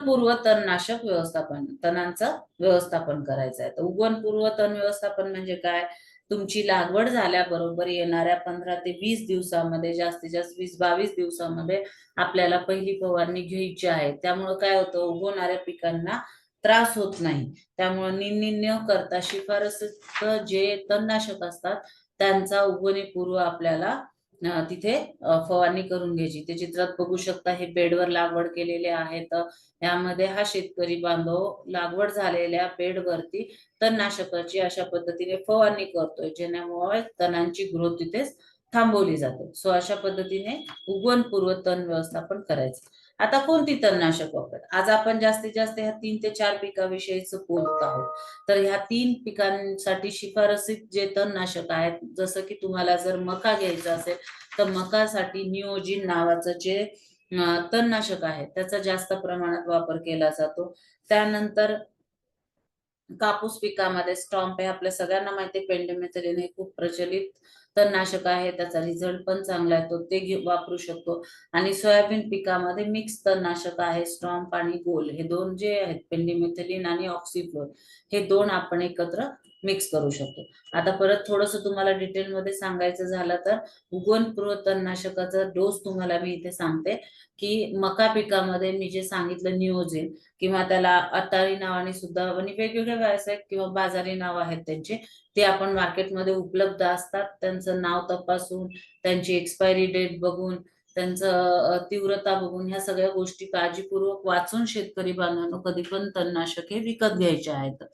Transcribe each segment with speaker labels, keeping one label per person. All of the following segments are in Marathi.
Speaker 1: पूर्व तणनाशक व्यवस्थापन तणांचं व्यवस्थापन करायचं आहे. तर उगवण पूर्व तण व्यवस्थापन म्हणजे काय? तुमची लागवड झाल्याबरोबर येणाऱ्या पंधरा ते वीस दिवसामध्ये जास्तीत जास्त वीस बावीस दिवसामध्ये आपल्याला पहिली फवारणी घ्यायची आहे. त्यामुळं काय होतं? उगवणाऱ्या पिकांना त्रास होत नाही. त्यामुळे निंदणी न करता शिफारस जे तणनाशक असतात त्यांचा उगवणीपूर्व आपल्याला तिथे फवारणी करून घ्यायची. ते चित्रात बघू शकता हे बेडवर लागवड केलेले आहेत. यामध्ये हा शेतकरी बांधव लागवड झालेल्या बेडवरती तणनाशकाची अशा पद्धतीने फवारणी करतोय जेण्यामुळे तणांची ग्रोथ तिथेच थांबवली जाते. सो अशा पद्धतीने उगवणपूर्व तण व्यवस्थापन करायचं. आता कोणती तणनाशक वापरत आज आपण जास्तीत जास्त ह्या तीन ते चार पिकाविषयीच बोलत आहोत. तर ह्या तीन पिकांसाठी शिफारसीत जे तणनाशक आहेत जसं की तुम्हाला जर मका घ्यायचा असेल तर मकासाठी नियोजिन नावाचं जे तणनाशक आहे त्याचा जास्त प्रमाणात वापर केला जातो. त्यानंतर कापूस पिकामध्ये स्टॉम्प हे आपल्या सगळ्यांना माहिती आहे पेंडेमेथलिन हे खूप प्रचलित तणनाशक आहे त्याचा रिझल्ट पण चांगला आहे तो ते घेऊ वापरू शकतो. आणि सोयाबीन पिकामध्ये मिक्स तणनाशक आहे स्टॉम्प आणि गोल हे दोन जे आहेत पेंडिमेथलिन आणि ऑक्सिफ्लोर हे दोन आपण एकत्र मिक्स करू शकतो. आता परत थोडस तुम्हाला डिटेलमध्ये सांगायचं झालं तर उगवण पूर्व तणनाशकाचा डोस तुम्हाला मी इथे सांगते की मका पिकामध्ये मी जे सांगितलं नियोजन किंवा त्याला अतारी नावाने सुद्धा आणि वेगवेगळे व्यावसायिक किंवा बाजारी नाव आहेत त्यांचे ते आपण मार्केटमध्ये उपलब्ध असतात. त्यांचं नाव तपासून त्यांची एक्सपायरी डेट बघून त्यांचं तीव्रता बघून ह्या सगळ्या गोष्टी काळजीपूर्वक वाचून शेतकरी बांधवांना कधी पण तणनाशक हे विकत घ्यायचे आहेत.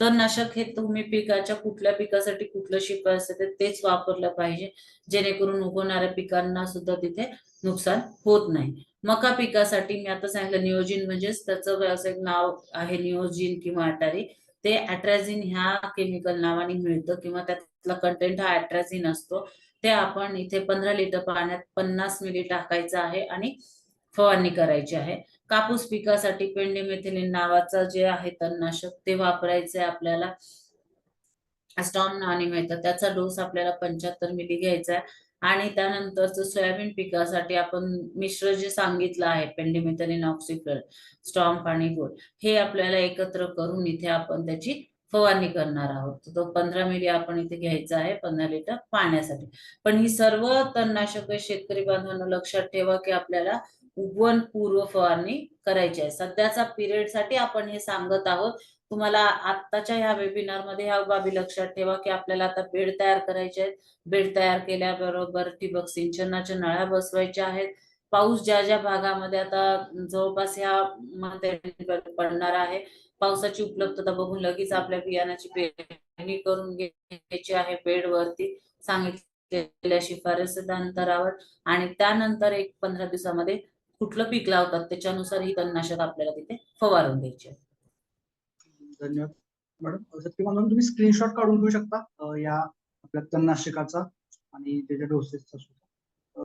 Speaker 1: तणनाशक हे तुम्ही पिकाच्या कुठल्या पिकासाठी कुठलं शिफारस असते तेच वापरलं पाहिजे. जेणेकरून उगवणाऱ्या पिकांना सुद्धा तिथे नुकसान होत नाही. मका पिकासाठी मी आता सांगितलं नियोजिन म्हणजेच त्याचं व्यावसायिक नाव आहे नियोजिन किंवा अटारी. ते अट्रॅझिन ह्या केमिकल नावाने मिळतं किंवा त्यातला कंटेंट हा अट्रॅझिन असतो. ते आपण इथे पंधरा लिटर पाण्यात पन्नास मिली टाकायचं आहे आणि फवारणी करायची आहे. कापूस पिकासाठी पेंडेमेथिलिन नावाचा जे आहे तणनाशक ते वापरायचे आपल्याला. स्टॉम नावाने मिळतं. त्याचा डोस आपल्याला पंच्याहत्तर मिली घ्यायचा आहे आणि त्यानंतरच सोयाबीन पिकासाठी आपण मिश्र जे सांगितलं आहे पेंडिमिथलिन ऑक्सिकल स्टॉम्प आणि गोल हे आपल्याला एकत्र करून इथे आपण त्याची फवारणी करणार आहोत. तो पंधरा मिली आपण इथे घ्यायचा आहे पंधरा लिटर पाण्यासाठी. पण ही सर्व तणनाशक शेतकरी बांधवांना लक्षात ठेवा की आपल्याला उगवण पूर्व फवारणी करायची आहे. सध्याचा पिरियडसाठी आपण हे सांगत आहोत. तुम्हाला आत्ताच्या ह्या वेबिनारमध्ये ह्या बाबी लक्षात ठेवा की आपल्याला आता बेड तयार करायचे आहेत. बेड तयार केल्याबरोबर ठिबक सिंचनाच्या नळ्या बसवायच्या आहेत. पाऊस ज्या ज्या भागामध्ये आता जवळपास ह्या मध्ये पडणार आहे पावसाची उपलब्धता बघून लगेच आपल्या बियाणाची पेरणी करून घ्यायची आहे बेडवरती. सांगितलेल्या शिफारस अंतरावर आणि त्यानंतर एक पंधरा दिवसामध्ये कुठलं पीक लावतात त्याच्यानुसार ही तणनाशक आपल्याला तिथे फवारून द्यायची आहे.
Speaker 2: धन्यवाद. मॅडम तुम्ही स्क्रीनशॉट काढून घेऊ शकता या आपल्या तणनाशकाचा आणि त्याच्या डोसेसचा